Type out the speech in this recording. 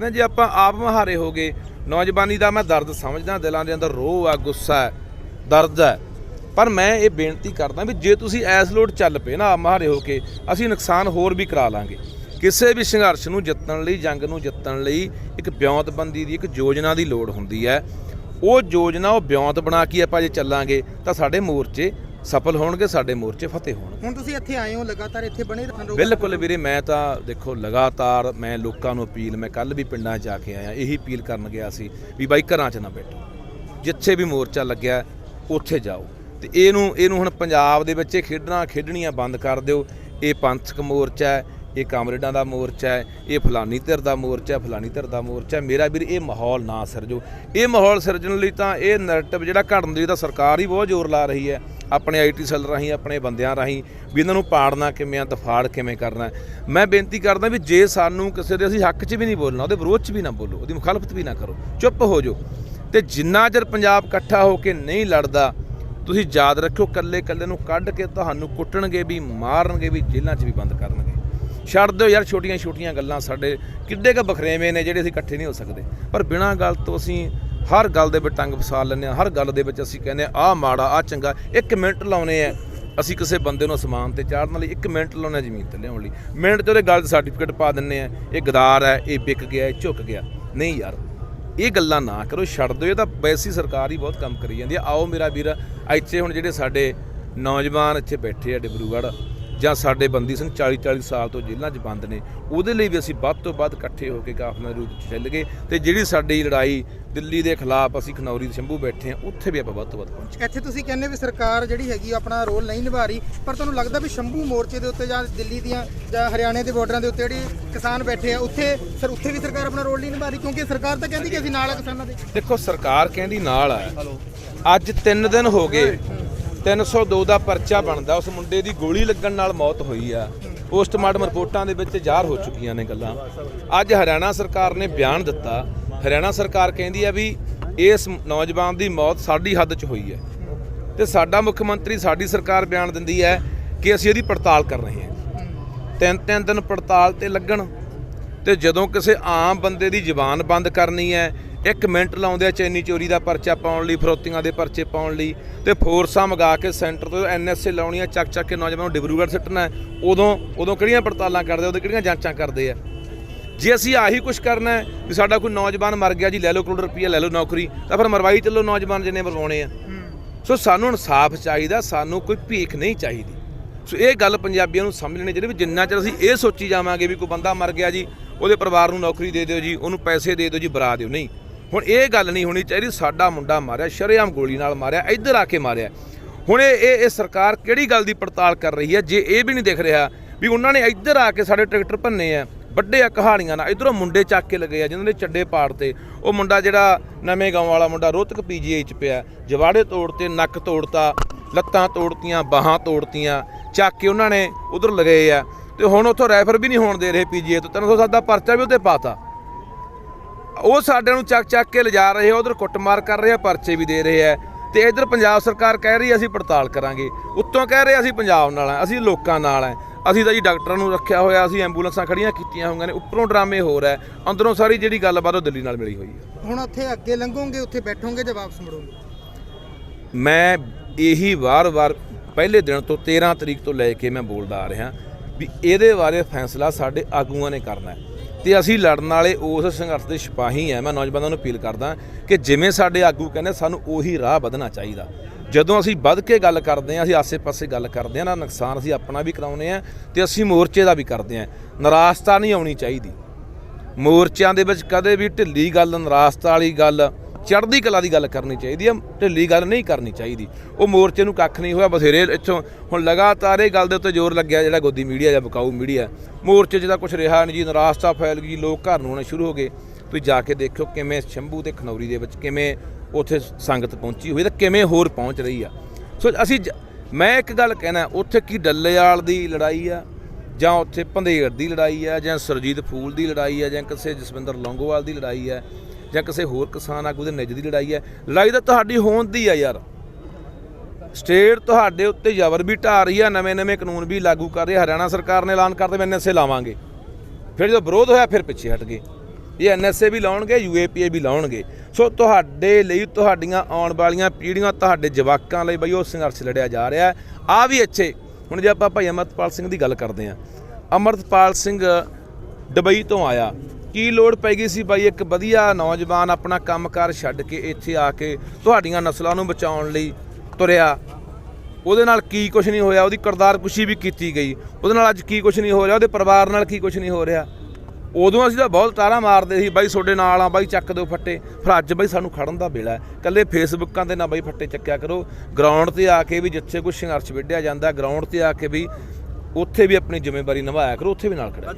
ਕਹਿੰਦੇ ਜੇ, ਆਪਾਂ ਆਪ ਮਹਾਰੇ ਹੋ ਗਏ। ਨੌਜਵਾਨੀ ਦਾ ਮੈਂ ਦਰਦ ਸਮਝਦਾ, ਦਿਲਾਂ ਦੇ ਅੰਦਰ ਰੋਹ ਆ, ਗੁੱਸਾ ਹੈ, ਦਰਦ ਹੈ। ਪਰ ਮੈਂ ਇਹ ਬੇਨਤੀ ਕਰਦਾ ਵੀ ਜੇ ਤੁਸੀਂ ਐਸ ਲੋਟ ਚੱਲ ਪਏ ਨਾ, ਆਪ ਮਹਾਰੇ ਹੋ ਕੇ, ਅਸੀਂ ਨੁਕਸਾਨ ਹੋਰ ਵੀ ਕਰਾ ਲਾਂਗੇ। ਕਿਸੇ ਵੀ ਸੰਘਰਸ਼ ਨੂੰ ਜਿੱਤਣ ਲਈ, ਜੰਗ ਨੂੰ ਜਿੱਤਣ ਲਈ ਇੱਕ ਬਿਉਂਤਬੰਦੀ ਦੀ, ਇੱਕ ਯੋਜਨਾ ਦੀ ਲੋੜ ਹੁੰਦੀ ਹੈ। ਉਹ ਯੋਜਨਾ, ਉਹ ਬਿਉਂਤ ਬਣਾ ਕੇ ਆਪਾਂ ਜੇ ਚੱਲਾਂਗੇ, ਤਾਂ ਸਾਡੇ ਮੋਰਚੇ ਸਫਲ ਹੋਣਗੇ ਸਾਡੇ ਮੋਰਚੇ ਫਤਿਹ ਹੋਣਗੇ। ਹੁਣ ਤੁਸੀਂ ਇੱਥੇ ਆਏ ਹੋ ਲਗਾਤਾਰ ਇੱਥੇ ਬਣੇ ਰਹਿਣ ਬਿਲਕੁਲ ਵੀਰੇ ਮੈਂ ਤਾਂ ਦੇਖੋ ਲਗਾਤਾਰ ਮੈਂ ਲੋਕਾਂ ਨੂੰ ਅਪੀਲ ਮੈਂ ਕੱਲ ਵੀ ਪਿੰਡਾਂ 'ਚ ਜਾ ਕੇ ਆਇਆ ਇਹੀ ਅਪੀਲ ਕਰਨ ਗਿਆ ਸੀ ਵੀ ਬਾਈ ਘਰਾਂ 'ਚ ਨਾ ਬੈਠੋ। ਜਿੱਥੇ ਵੀ ਮੋਰਚਾ ਲੱਗਿਆ ਉੱਥੇ ਜਾਓ। ਤੇ ਇਹਨੂੰ ਇਹਨੂੰ ਹੁਣ ਪੰਜਾਬ ਦੇ ਵਿੱਚ ਇਹ ਖੇਡਣਾ ਖੇਡਣੀਆਂ ਬੰਦ ਕਰ ਦਿਓ। ਇਹ ਪੰਥਕ ਮੋਰਚਾ ਹੈ ਇਹ ਕਾਮਰੇਡਾਂ ਦਾ ਮੋਰਚਾ ਹੈ ਇਹ ਫਲਾਨੀ ਧਿਰ ਦਾ ਮੋਰਚਾ ਹੈ, ਫਲਾਨੀ ਧਿਰ ਦਾ ਮੋਰਚਾ ਹੈ। ਮੇਰਾ ਵੀਰ ਇਹ ਮਾਹੌਲ ਨਾ ਸਿਰਜੋ। ਇਹ ਮਾਹੌਲ ਸਿਰਜਣ ਲਈ ਤਾਂ ਇਹ ਨੈਰੇਟਿਵ ਜਿਹੜਾ ਘੜਨ ਦੀ ਤਾਂ ਸਰਕਾਰ ਹੀ ਬਹੁਤ ਜ਼ੋਰ ਲਾ ਰਹੀ ਹੈ। ਆਪਣੇ ਆਈਟੀ ਸੈੱਲ ਰਾਹੀਂ, ਆਪਣੇ ਬੰਦਿਆਂ ਰਾਹੀਂ ਵੀ ਇਹਨਾਂ ਨੂੰ ਪਾੜਨਾ ਕਿਵੇਂ ਆ ਦਫਾੜ ਕਿਵੇਂ ਕਰਨਾ। ਮੈਂ ਬੇਨਤੀ ਕਰਦਾ ਵੀ ਜੇ ਸਾਨੂੰ ਕਿਸੇ ਦੇ ਅਸੀਂ ਹੱਕ 'ਚ ਵੀ ਨਹੀਂ ਬੋਲਣਾ, ਉਹਦੇ ਵਿਰੋਧ 'ਚ ਵੀ ਨਾ ਬੋਲੋ, ਉਹਦੀ ਮੁਖਾਲਫਤ ਵੀ ਨਾ ਕਰੋ। ਚੁੱਪ ਹੋ ਜਾਓ। ਤੇ ਜਿੰਨਾ ਚਿਰ ਪੰਜਾਬ ਇਕੱਠਾ ਹੋ ਕੇ ਨਹੀਂ ਲੜਦਾ, ਤੁਸੀਂ ਯਾਦ ਰੱਖਿਓ ਕੱਲੇ ਕੱਲੇ ਨੂੰ ਕੱਢ ਕੇ ਤੁਹਾਨੂੰ ਕੁੱਟਣਗੇ ਵੀ, ਮਾਰਨਗੇ ਵੀ, ਜੇਲ੍ਹਾਂ 'ਚ ਵੀ ਬੰਦ ਕਰਨਗੇ। ਛੱਡ ਦਿਓ ਯਾਰ ਛੋਟੀਆਂ ਛੋਟੀਆਂ ਗੱਲਾਂ ਸਾਡੇ। ਕਿੱਡੇ ਕ ਬਖਰੇਵੇਂ ਨੇ ਜਿਹੜੇ ਅਸੀਂ ਇਕੱਠੇ ਨਹੀਂ ਹੋ ਸਕਦੇ। ਪਰ ਬਿਨਾਂ ਗੱਲ ਤੋਂ ਅਸੀਂ ਹਰ ਗੱਲ ਦੇ ਵਿੱਚ ਟੰਗ ਫਸਾ ਲੈਂਦੇ ਹਾਂ, ਹਰ ਗੱਲ ਦੇ ਵਿੱਚ ਅਸੀਂ ਕਹਿੰਦੇ ਆ ਆਹ ਮਾੜਾ, ਆਹ ਚੰਗਾ, ਇੱਕ ਮਿੰਟ ਲਾਉਨੇ ਆ। ਅਸੀਂ ਕਿਸੇ ਬੰਦੇ ਨੂੰ ਅਸਮਾਨ ਤੇ ਚਾੜਨ ਲਈ ਇੱਕ ਮਿੰਟ ਲਾਉਨੇ ਆ ਜ਼ਮੀਨ ਤੇ ਲਿਆਉਣ ਲਈ। ਮਿੰਟ 'ਚ ਉਹਦੇ ਗੱਲ 'ਚ ਸਰਟੀਫਿਕੇਟ ਪਾ ਦਿੰਨੇ ਆ ਇਹ ਗਦਾਰ ਹੈ, ਇਹ ਵਿਕ ਗਿਆ, ਇਹ ਝੁੱਕ ਗਿਆ। ਨਹੀਂ ਯਾਰ, ਇਹ ਗੱਲਾਂ ਨਾ ਕਰੋ, ਛੱਡ ਦਿਓ, ਇਹ ਤਾਂ ਵੈਸੀ ਸਰਕਾਰ ਹੀ ਬਹੁਤ ਕੰਮ ਕਰੀ ਜਾਂਦੀ ਆ ਆਓ ਮੇਰਾ ਵੀਰ, ਇੱਥੇ ਹੁਣ ਜਿਹੜੇ ਸਾਡੇ ਨੌਜਵਾਨ ਇੱਥੇ ਬੈਠੇ ਆ ਡਿਬਰੂਗੜ੍ਹ, ਜਾਂ ਸਾਡੇ ਬੰਦੀ ਸਿੰਘ 40 40 ਸਾਲ ਤੋਂ ਜੇਲ੍ਹਾਂ 'ਚ ਬੰਦ ਨੇ, ਉਹਦੇ ਲਈ ਵੀ ਅਸੀਂ ਵੱਧ ਤੋਂ ਵੱਧ ਇਕੱਠੇ ਹੋ ਕੇ ਕਾਫਲਾ ਰੂਪ 'ਚ ਚੱਲ ਗਏ। ਤੇ ਜਿਹੜੀ ਸਾਡੀ ਲੜਾਈ ਦਿੱਲੀ ਦੇ ਖਿਲਾਫ ਅਸੀਂ ਖਨੌਰੀ ਦੇ ਸ਼ੰਭੂ ਬੈਠੇ ਆ ਉੱਥੇ ਵੀ ਆਪਾਂ ਵੱਧ ਤੋਂ ਵੱਧ ਪਹੁੰਚੇ। ਇੱਥੇ ਤੁਸੀਂ ਕਹਿੰਦੇ ਵੀ ਸਰਕਾਰ ਜਿਹੜੀ ਹੈਗੀ ਆਪਣਾ ਰੋਲ ਨਹੀਂ ਨਿਭਾ ਰਹੀ ਪਰ ਤੁਹਾਨੂੰ ਲੱਗਦਾ ਵੀ ਸ਼ੰਭੂ ਮੋਰਚੇ ਦੇ ਉੱਤੇ ਜਾਂ ਦਿੱਲੀ ਦੀਆਂ ਜਾਂ ਹਰਿਆਣੇ ਦੇ ਬਾਰਡਰਾਂ ਦੇ ਉੱਤੇ ਜਿਹੜੀ ਕਿਸਾਨ ਬੈਠੇ ਆ ਉੱਥੇ ਸਰ ਉੱਥੇ ਵੀ ਸਰਕਾਰ ਆਪਣਾ ਰੋਲ ਨਹੀਂ ਨਿਭਾ ਰਹੀ ਕਿਉਂਕਿ ਸਰਕਾਰ ਤਾਂ ਕਹਿੰਦੀ ਕਿ ਅਸੀਂ ਨਾਲ ਆ ਕਿਸਾਨਾਂ ਦੇ। ਦੇਖੋ ਸਰਕਾਰ ਕਹਿੰਦੀ ਨਾਲ ਆ। ਅੱਜ 3 ਦਿਨ ਹੋ ਗਏ 302 ਦਾ ਪਰਚਾ ਬਣਦਾ ਉਸ ਮੁੰਡੇ ਦੀ ਗੋਲੀ ਲੱਗਣ ਨਾਲ ਮੌਤ ਹੋਈ ਆ। ਪੋਸਟਮਾਰਟਮ ਰਿਪੋਰਟਾਂ ਦੇ ਵਿੱਚ ਜ਼ਾਹਰ ਹੋ ਚੁੱਕੀਆਂ ਨੇ ਗੱਲਾਂ। ਅੱਜ ਹਰਿਆਣਾ ਸਰਕਾਰ ਨੇ ਬਿਆਨ ਦਿੱਤਾ ਹਰਿਆਣਾ ਸਰਕਾਰ ਕਹਿੰਦੀ ਹੈ ਵੀ ਇਸ ਨੌਜਵਾਨ ਦੀ ਮੌਤ ਸਾਡੀ ਹੱਦ 'ਚ ਹੋਈ ਹੈ। ਤੇ ਸਾਡਾ ਮੁੱਖ ਮੰਤਰੀ ਸਾਡੀ ਸਰਕਾਰ ਬਿਆਨ ਦਿੰਦੀ ਹੈ ਕਿ ਅਸੀਂ ਇਹਦੀ ਪੜਤਾਲ ਕਰ ਰਹੇ ਹਾਂ। ਤਿੰਨ ਤਿੰਨ ਦਿਨ ਪੜਤਾਲ ਤੇ ਲੱਗਣ ਤੇ ਜਦੋਂ ਕਿਸੇ ਆਮ ਬੰਦੇ ਦੀ ਜ਼ੁਬਾਨ ਬੰਦ ਕਰਨੀ ਹੈ ਇੱਕ ਮਿੰਟ ਲਾਉਂਦੇ ਆ ਚੈਨੀ ਚੋਰੀ ਦਾ ਪਰਚਾ ਪਾਉਣ ਲਈ ਫਰੋਤੀਆਂ ਦੇ ਪਰਚੇ ਪਾਉਣ ਲਈ ਤੇ ਫੋਰਸਾਂ ਮੰਗਾ ਕੇ ਸੈਂਟਰ ਤੋਂ ਐਨਐਸਏ ਲਾਉਣੀਆਂ ਚੱਕ ਚੱਕ ਕੇ ਨੌਜਵਾਨਾਂ ਨੂੰ ਡਿਬਰੂਗੜ੍ਹ ਸਿੱਟਣਾ ਉਦੋਂ ਉਦੋਂ ਕਿਹੜੀਆਂ ਪੜਤਾਲਾਂ ਕਰਦੇ ਆ, ਉਦੋਂ ਕਿਹੜੀਆਂ ਜਾਂਚਾਂ ਕਰਦੇ ਆ? ਜੇ ਅਸੀਂ ਆਹੀ ਕੁਝ ਕਰਨਾ ਹੈ ਵੀ ਸਾਡਾ ਕੋਈ ਨੌਜਵਾਨ ਮਰ ਗਿਆ ਜੀ ਲੈ ਲਓ ਕਰੋੜ ਰੁਪਈਆ ਲੈ ਲਓ ਨੌਕਰੀ ਤਾਂ ਫਿਰ ਮਰਵਾਈ ਚੱਲੋ ਨੌਜਵਾਨ ਜਿੰਨੇ ਮਰਵਾਉਣੇ ਆ। ਸੋ ਸਾਨੂੰ ਇਨਸਾਫ ਚਾਹੀਦਾ ਸਾਨੂੰ ਕੋਈ ਭੀਖ ਨਹੀਂ ਚਾਹੀਦੀ। ਸੋ ਇਹ ਗੱਲ ਪੰਜਾਬੀਆਂ ਨੂੰ ਸਮਝ ਲੈਣੀ ਚਾਹੀਦੀ ਵੀ ਜਿੰਨਾ ਚਿਰ ਅਸੀਂ ਇਹ ਸੋਚੀ ਜਾਵਾਂਗੇ ਵੀ ਕੋਈ ਬੰਦਾ ਮਰ ਗਿਆ ਜੀ ਉਹਦੇ ਪਰਿਵਾਰ ਨੂੰ ਨੌਕਰੀ ਦੇ ਦਿਓ ਜੀ ਉਹਨੂੰ ਪੈਸੇ ਦੇ ਦਿਓ ਜੀ ਬਰਾ ਦਿਓ। ਨਹੀਂ ਹੁਣ ਇਹ ਗੱਲ ਨਹੀਂ ਹੋਣੀ ਚਾਹੀਦੀ ਸਾਡਾ ਮੁੰਡਾ ਮਾਰਿਆ ਸ਼ਰੇਆਮ ਗੋਲੀ ਨਾਲ ਮਾਰਿਆ ਇੱਧਰ ਆ ਕੇ ਮਾਰਿਆ। ਹੁਣ ਇਹ ਇਹ ਇਹ ਸਰਕਾਰ ਕਿਹੜੀ ਗੱਲ ਦੀ ਪੜਤਾਲ ਕਰ ਰਹੀ ਹੈ ਜੇ ਇਹ ਵੀ ਨਹੀਂ ਦਿਖ ਰਿਹਾ ਵੀ ਉਹਨਾਂ ਨੇ ਇੱਧਰ ਆ ਕੇ ਸਾਡੇ ਟਰੈਕਟਰ ਭੰਨੇ ਆ ਵੱਡੇ ਆ ਕਹਾਣੀਆਂ ਨਾਲ ਇਧਰੋਂ ਮੁੰਡੇ ਚੱਕ ਕੇ ਲਗੇ ਆ, ਜਿਨ੍ਹਾਂ ਦੇ ਚੱਡੇ ਪਾੜ ਤੇ। ਉਹ ਮੁੰਡਾ ਜਿਹੜਾ ਨਵੇਂ ਗਾਉਂ ਵਾਲਾ ਮੁੰਡਾ ਰੋਹਤਕ ਪੀਜੀਆਈ ਚ ਪਿਆ। ਜਵਾੜੇ ਤੋੜਤੇ, ਨੱਕ ਤੋੜਤਾ, ਲੱਤਾਂ ਤੋੜਤੀਆਂ, ਬਾਹਾਂ ਤੋੜਤੀਆਂ, ਚੱਕ ਕੇ ਉਹਨਾਂ ਨੇ ਉਧਰ ਲਗਾਏ ਆ। ਤੇ ਹੁਣ ਉੱਥੋਂ ਰੈਫਰ ਵੀ ਨਹੀਂ ਹੋਣ ਦੇ ਰਹੇ ਪੀਜੀਆਈ ਤੋਂ। 307 ਦਾ ਪਰਚਾ ਵੀ ਉੱਤੇ ਪਾਤਾ। ਉਹ ਸਾਡੇ ਨੂੰ ਚੱਕ ਚੱਕ ਕੇ ਲਿਜਾ ਰਹੇ ਆ, ਉਧਰ ਕੁੱਟਮਾਰ ਕਰ ਰਹੇ ਆ, ਪਰਚੇ ਵੀ ਦੇ ਰਹੇ ਆ। ਤੇ ਇਧਰ ਪੰਜਾਬ ਸਰਕਾਰ ਕਹਿ ਰਹੀ ਆ, ਅਸੀਂ ਪੜਤਾਲ ਕਰਾਂਗੇ। ਉੱਤੋਂ ਕਹਿ ਰਹੇ ਅਸੀਂ ਪੰਜਾਬ ਨਾਲ ਆ, ਅਸੀਂ ਲੋਕਾਂ ਨਾਲ ਆ। ਅਸੀਂ ਤਾਂ ਜੀ ਡਾਕਟਰਾਂ ਨੂੰ ਰੱਖਿਆ ਹੋਇਆ ਅਸੀਂ ਐਂਬੂਲੈਂਸਾਂ ਖੜੀਆਂ ਕੀਤੀਆਂ ਹੋਈਆਂ ਨੇ ਉੱਪਰੋਂ ਡਰਾਮੇ ਹੋ ਰਿਹਾ ਅੰਦਰੋਂ ਸਾਰੀ ਜਿਹੜੀ ਗੱਲਬਾਤ ਉਹ ਦਿੱਲੀ ਨਾਲ ਮਿਲੀ ਹੋਈ ਹੈ। ਹੁਣ ਉੱਥੇ ਅੱਗੇ ਲੰਘੋਗੇ ਉੱਥੇ ਬੈਠੋਗੇ ਜਾਂ ਵਾਪਸ ਮੁੜੋਗੇ? ਮੈਂ ਇਹੀ ਵਾਰ-ਵਾਰ ਪਹਿਲੇ ਦਿਨ ਤੋਂ 13 ਤਰੀਕ ਤੋਂ ਲੈ ਕੇ ਮੈਂ ਬੋਲਦਾ ਆ ਰਿਹਾ ਵੀ ਇਹਦੇ ਬਾਰੇ ਫੈਸਲਾ ਸਾਡੇ ਆਗੂਆਂ ਨੇ ਕਰਨਾ ਹੈ। ਤੇ ਅਸੀਂ ਲੜਨ ਵਾਲੇ ਉਸ ਸੰਘਰਸ਼ ਦੇ ਸਿਪਾਹੀ ਆ ਮੈਂ ਨੌਜਵਾਨਾਂ ਨੂੰ ਅਪੀਲ ਕਰਦਾ ਕਿ ਜਿਵੇਂ ਸਾਡੇ ਆਗੂ ਕਹਿੰਦੇ ਸਾਨੂੰ ਉਹੀ ਰਾਹ ਵਧਣਾ ਚਾਹੀਦਾ। ਜਦੋਂ ਅਸੀਂ ਵੱਧ ਕੇ ਗੱਲ ਕਰਦੇ ਹਾਂ, ਅਸੀਂ ਆਸੇ-ਪਾਸੇ ਗੱਲ ਕਰਦੇ ਹਾਂ ਨਾ, ਨੁਕਸਾਨ ਅਸੀਂ ਆਪਣਾ ਵੀ ਕਰਾਉਨੇ ਆ ਤੇ ਅਸੀਂ ਮੋਰਚੇ ਦਾ ਵੀ ਕਰਦੇ ਹਾਂ। ਨਿਰਾਸ਼ਤਾ ਨਹੀਂ ਆਉਣੀ ਚਾਹੀਦੀ। ਮੋਰਚਿਆਂ ਦੇ ਵਿੱਚ ਕਦੇ ਵੀ ਢਿੱਲੀ ਗੱਲ, ਨਿਰਾਸ਼ਤਾ ਵਾਲੀ ਗੱਲ, ਚੜ੍ਹਦੀ ਕਲਾ ਦੀ ਗੱਲ ਕਰਨੀ ਚਾਹੀਦੀ ਹੈ, ਢਿੱਲੀ ਗੱਲ ਨਹੀਂ ਕਰਨੀ ਚਾਹੀਦੀ। ਉਹ ਮੋਰਚੇ ਨੂੰ ਕੱਖ ਨਹੀਂ ਹੋਇਆ, ਬਥੇਰੇ ਇੱਥੋਂ ਹੁਣ ਲਗਾਤਾਰ ਇਹ ਗੱਲ ਦੇ ਉੱਤੇ ਜ਼ੋਰ ਲੱਗਿਆ ਜਿਹੜਾ ਗੋਦੀ ਮੀਡੀਆ ਜਾਂ ਬਕਾਊ ਮੀਡੀਆ। ਮੋਰਚੇ 'ਚ ਤਾਂ ਕੁਝ ਰਿਹਾ ਨਹੀਂ ਜੀ, ਨਿਰਾਸ਼ਤਾ ਫੈਲ ਗਈ, ਲੋਕ ਘਰ ਨੂੰ ਆਉਣੇ ਸ਼ੁਰੂ ਹੋ ਗਏ। ਤੁਸੀਂ ਜਾ ਕੇ ਦੇਖਿਓ ਕਿਵੇਂ ਸ਼ੰਭੂ ਤੇ ਖਨੌਰੀ ਦੇ ਵਿੱਚ ਕਿਵੇਂ ਉੱਥੇ ਸੰਗਤ ਪਹੁੰਚੀ ਹੋਈ ਤਾਂ ਕਿਵੇਂ ਹੋਰ ਪਹੁੰਚ ਰਹੀ ਆ? ਸੋ ਅਸੀਂ ਜ- ਮੈਂ ਇੱਕ ਗੱਲ ਕਹਿਣਾ, ਉੱਥੇ ਕੀ ਡੱਲੇਵਾਲ ਦੀ ਲੜਾਈ ਆ? ਜਾਂ ਉੱਥੇ ਭੰਦੇਰ ਦੀ ਲੜਾਈ ਆ? ਜਾਂ ਸਰਜੀਤ ਫੂਲ ਦੀ ਲੜਾਈ ਆ? ਜਾਂ ਕਿਸੇ ਜਸਵਿੰਦਰ ਲੌਂਗੋਵਾਲ ਦੀ ਲੜਾਈ ਆ? ਜਾਂ ਕਿਸੇ ਹੋਰ ਕਿਸਾਨ ਆਗੂ ਦੇ ਨਿੱਜ ਦੀ ਲੜਾਈ ਆ? ਲੜਾਈ ਤਾਂ ਤੁਹਾਡੀ ਹੋਣ ਦੀ ਆ ਯਾਰ। ਸਟੇਟ ਤੁਹਾਡੇ ਉੱਤੇ ਜ਼ਬਰ ਵੀ ਢਾ ਰਹੀ ਆ, ਨਵੇਂ-ਨਵੇਂ ਕਾਨੂੰਨ ਵੀ ਲਾਗੂ ਕਰ ਰਹੀ ਹਰਿਆਣਾ ਸਰਕਾਰ ਨੇ ਐਲਾਨ ਕਰਦੇ ਮੈਂ ਐਨਐਸਏ ਲਾਵਾਂਗੇ। ਫਿਰ ਜਦੋਂ ਵਿਰੋਧ ਹੋਇਆ, ਫਿਰ ਪਿੱਛੇ ਹਟ ਗਏ। ਇਹ ਐਨਐਸਏ ਵੀ ਲਾਉਣਗੇ ਯੂਏਪੀਏ ਵੀ ਲਾਉਣਗੇ। ਸੋ ਤੁਹਾਡੇ ਲਈ, ਤੁਹਾਡੀਆਂ ਆਉਣ ਵਾਲੀਆਂ ਪੀੜ੍ਹੀਆਂ, ਤੁਹਾਡੇ ਜਵਾਕਾਂ ਲਈ ਬਈ ਉਹ ਸੰਘਰਸ਼ ਲੜਿਆ ਜਾ ਰਿਹਾ ਆ ਵੀ ਇੱਥੇ, ਹੁਣ ਜੇ ਆਪਾਂ ਭਾਈ ਅਮਰਤਪਾਲ ਸਿੰਘ ਦੀ ਗੱਲ ਕਰਦੇ ਹਾਂ। ਅਮਰਤਪਾਲ ਸਿੰਘ ਦੁਬਈ ਤੋਂ ਆਇਆ। ਕੀ ਲੋੜ ਪੈ ਗਈ ਸੀ ਬਾਈ ਇੱਕ ਵਧੀਆ ਨੌਜਵਾਨ ਆਪਣਾ ਕੰਮਕਾਰ ਛੱਡ ਕੇ ਇੱਥੇ ਆ ਕੇ ਤੁਹਾਡੀਆਂ ਨਸਲਾਂ ਨੂੰ ਬਚਾਉਣ ਲਈ ਤੁਰਿਆ? ਉਹਦੇ ਨਾਲ ਕੀ ਕੁਝ ਨਹੀਂ ਹੋਇਆ? ਉਹਦੀ ਕਰਤਾਰ ਕੁਸ਼ੀ ਵੀ ਕੀਤੀ ਗਈ। ਉਹਦੇ ਨਾਲ ਅੱਜ ਕੀ ਕੁਝ ਨਹੀਂ ਹੋ ਰਿਹਾ? ਉਹਦੇ ਪਰਿਵਾਰ ਨਾਲ ਕੀ ਕੁਝ ਨਹੀਂ ਹੋ ਰਿਹਾ? ਉਦੋਂ ਅਸੀਂ ਤਾਂ ਬਹੁਤ ਟਾਰਾ ਮਾਰਦੇ ਸੀ, ਬਾਈ ਤੁਹਾਡੇ ਨਾਲ ਆ, ਬਾਈ ਚੱਕ ਦਿਓ ਫੱਟੇ। ਫਿਰ ਅੱਜ ਬਾਈ ਸਾਨੂੰ ਖੜਨ ਦਾ ਵੇਲਾ ਹੈ। ਕੱਲੇ ਫੇਸਬੁੱਕਾਂ ਤੇ ਨਾ ਬਾਈ ਫੱਟੇ ਚੱਕਿਆ ਕਰੋ। ਗਰਾਊਂਡ ਤੇ ਆ ਕੇ ਵੀ ਜਿੱਥੇ ਕੋਈ ਸੰਘਰਸ਼ ਵਿੱਢਿਆ ਜਾਂਦਾ ਗਰਾਊਂਡ ਤੇ ਆ ਕੇ ਵੀ ਉੱਥੇ ਵੀ ਆਪਣੀ ਜ਼ਿੰਮੇਵਾਰੀ ਨਿਭਾਇਆ ਕਰੋ, ਉੱਥੇ ਵੀ ਨਾਲ ਖੜਾ